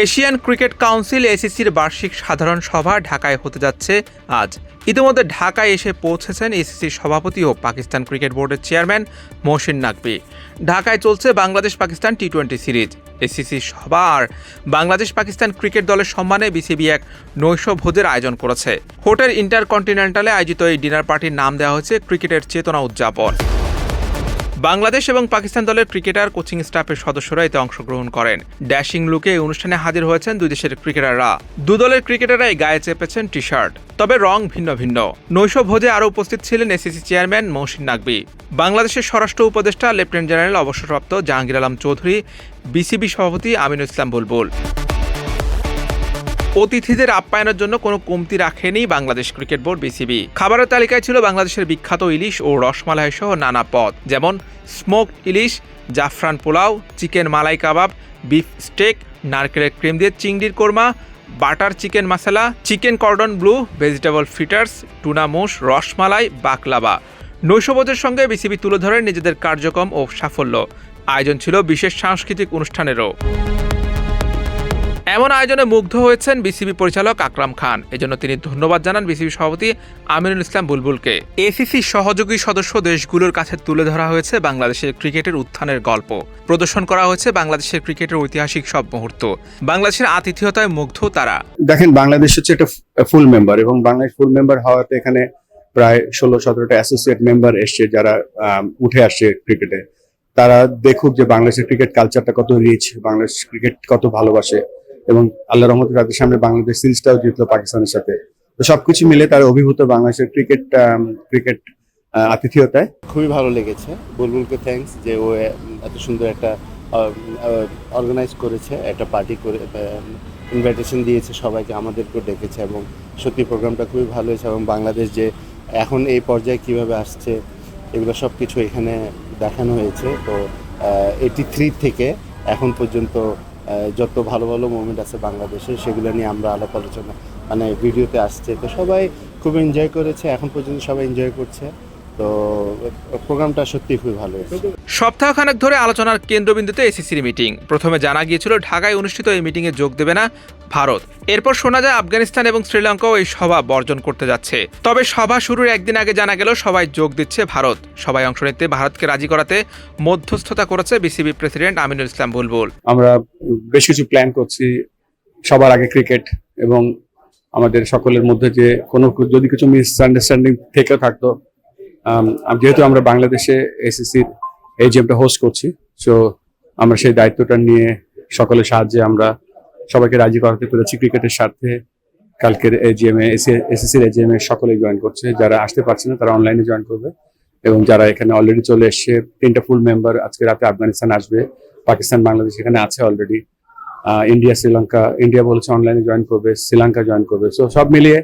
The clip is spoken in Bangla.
এশিয়ান ক্রিকেট কাউন্সিল এসিসির বার্ষিক সাধারণ সভা ঢাকায় হতে যাচ্ছে আজ। ইতিমধ্যে ঢাকায় এসে পৌঁছেছেন এসিসির সভাপতি ও পাকিস্তান ক্রিকেট বোর্ডের চেয়ারম্যান মহসিন নাকবি ঢাকায় চলছে Bangladesh Pakistan T twenty series. ACC সভা আর বাংলাদেশ পাকিস্তান ক্রিকেট দলের সম্মানে বিসিবি এক নৈশ ভোজের আয়োজন করেছে। হোটেল ইন্টারকন্টিনেন্টালে আয়োজিত এই ডিনার পার্টির নাম দেওয়া হয়েছে ক্রিকেটের চেতনা উদযাপন। বাংলাদেশ এবং পাকিস্তান দলের ক্রিকেটার, কোচিং স্টাফের সদস্যরা এতে অংশগ্রহণ করেন। ড্যাশিং লুকে অনুষ্ঠানে হাজির হয়েছেন দুই দেশের ক্রিকেটাররা। দু দলের ক্রিকেটাররাই গায়ে চেপেছেন টি শার্ট তবে রং ভিন্ন ভিন্ন। নৈশ ভোজে আরও উপস্থিত ছিলেন এসিসি চেয়ারম্যান মহসিন নাকবি বাংলাদেশের স্বরাষ্ট্র উপদেষ্টা, লেফটেন্যান্ট জেনারেল অবসরপ্রাপ্ত জাহাঙ্গীর আলম চৌধুরী, বিসিবি সভাপতি আমিনুল ইসলাম বুলবুল। অতিথিদের আপ্যায়নের জন্য কোনো কমতি রাখেনি বাংলাদেশ ক্রিকেট বোর্ড বিসিবি। খাবারের তালিকায় ছিল বাংলাদেশের বিখ্যাত ইলিশ ও রসমালাই সহ নানা পদ, যেমন স্মোক ইলিশ, জাফরান pulao, chicken malai kebab, beef steak, নারকেলের ক্রিম দিয়ে চিংড়ির korma, butter chicken masala, chicken cordon bleu, vegetable fritters tuna মোষ, রসমালাই, বাকলাবা। নৈশভোজের সঙ্গে বিসিবি তুলে ধরে নিজেদের কার্যক্রম ও সাফল্য। আয়োজন ছিল বিশেষ সাংস্কৃতিক অনুষ্ঠানেরও। এমন আয়োজনে মুগ্ধ হয়েছেন বিসিবি পরিচালক আকরাম খান। এজন্য তিনি ধন্যবাদ জানান বিসিবি সভাপতি আমিনুল ইসলাম বুলবুলকে। এসিসি সহযোগী সদস্য দেশগুলোর কাছে তুলে ধরা হয়েছে বাংলাদেশের ক্রিকেটের উত্থানের গল্প। প্রদর্শন করা হয়েছে বাংলাদেশের ক্রিকেটের ঐতিহাসিক সব মুহূর্ত। বাংলাদেশের আতিথেয়তায় মুগ্ধ তারা। দেখেন, বাংলাদেশ হচ্ছে একটা ফুল মেম্বার এবং বাংলাদেশ ফুল মেম্বার হওয়াতে এখানে প্রায় ষোলো, সতেরোটা অ্যাসোসিয়েট মেম্বার এসছে যারা উঠে আসছে ক্রিকেটে। তারা দেখুক যে বাংলাদেশের ক্রিকেট কালচারটা কত রিচ বাংলাদেশ ক্রিকেট কত ভালোবাসে। এবং আল্লাহ রহমতে তাদের সামনে বাংলাদেশ সিরিজটাও জিতলো পাকিস্তানের সাথে। তো সবকিছু মিলে তার অভিভূত বাংলাদেশের ক্রিকেট ক্রিকেট আতিথেয়তায়। খুবই ভালো লেগেছে। বুলবুলকে থ্যাঙ্কস যে ও এত সুন্দর একটা অর্গানাইজ করেছে, একটা পার্টি করে ইনভাইটেশন দিয়েছে সবাইকে, আমাদেরকেও ডেকেছে এবং সত্যি প্রোগ্রামটা খুবই ভালো হয়েছে এবং বাংলাদেশ যে এখন এই পর্যায়ে কীভাবে আসছে, এগুলো সব কিছু এখানে দেখানো হয়েছে। তো এইটি থ্রি থেকে এখন পর্যন্ত যত ভালো ভালো মুভমেন্ট আছে বাংলাদেশে সেগুলো নিয়ে আমরা আলাপ আলোচনা মানে ভিডিওতে আসছে। তো সবাই খুব এনজয় করেছে, এখন পর্যন্ত সবাই এনজয় করছে। তো প্রোগ্রামটা সত্যি খুবই ভালো সপ্তাহখানেক ধরে আলোচনার কেন্দ্রবিন্দুতে এসিসির মিটিং। প্রথমে জানা গিয়েছিল ঢাকায় অনুষ্ঠিত এই মিটিংয়ে যোগ দেবে না ভারত। এরপর শোনা যায় আফগানিস্তান এবং শ্রীলঙ্কাও এই সভা বর্জন করতে যাচ্ছে। তবে সভা শুরুর একদিন আগে জানা গেল সবাই যোগ দিচ্ছে ভারত। সবাই অংশ নিতে ভারতকে রাজি করাতে মধ্যস্থতা করেছে বিসিবি প্রেসিডেন্ট আমিনুল ইসলাম বুলবুল। আমরা বেশ কিছু প্ল্যান করছি সবার আগে ক্রিকেট এবং আমাদের সকলের মধ্যে যে কোনো যদি কিছু মিসআন্ডারস্ট্যান্ডিং থেকেও থাকতো যেহেতু আমরা বাংলাদেশে এসএসসির এই গেমটা হোস্ট করছি সো আমরা সেই দায়িত্বটা নিয়ে সকলের সাহায্যে আমরা সবাইকে রাজি করাতে পেরেছি। ক্রিকেটের স্বার্থে কালকের এজিএম এ এসএসসির এজিএম এ সকলেই জয়েন করছে। যারা আসতে পারছে না, তারা অনলাইনে জয়েন করবে। এবং যারা এখানে অলরেডি চলে এসছে, তিনটা ফুল মেম্বার আজকে রাতে আফগানিস্তান আসবে। পাকিস্তান, বাংলাদেশ এখানে আছে অলরেডি ইন্ডিয়া, শ্রীলঙ্কা, ইন্ডিয়া বলেছে অনলাইনে জয়েন করবে, শ্রীলঙ্কা জয়েন করবে। সো সব মিলিয়ে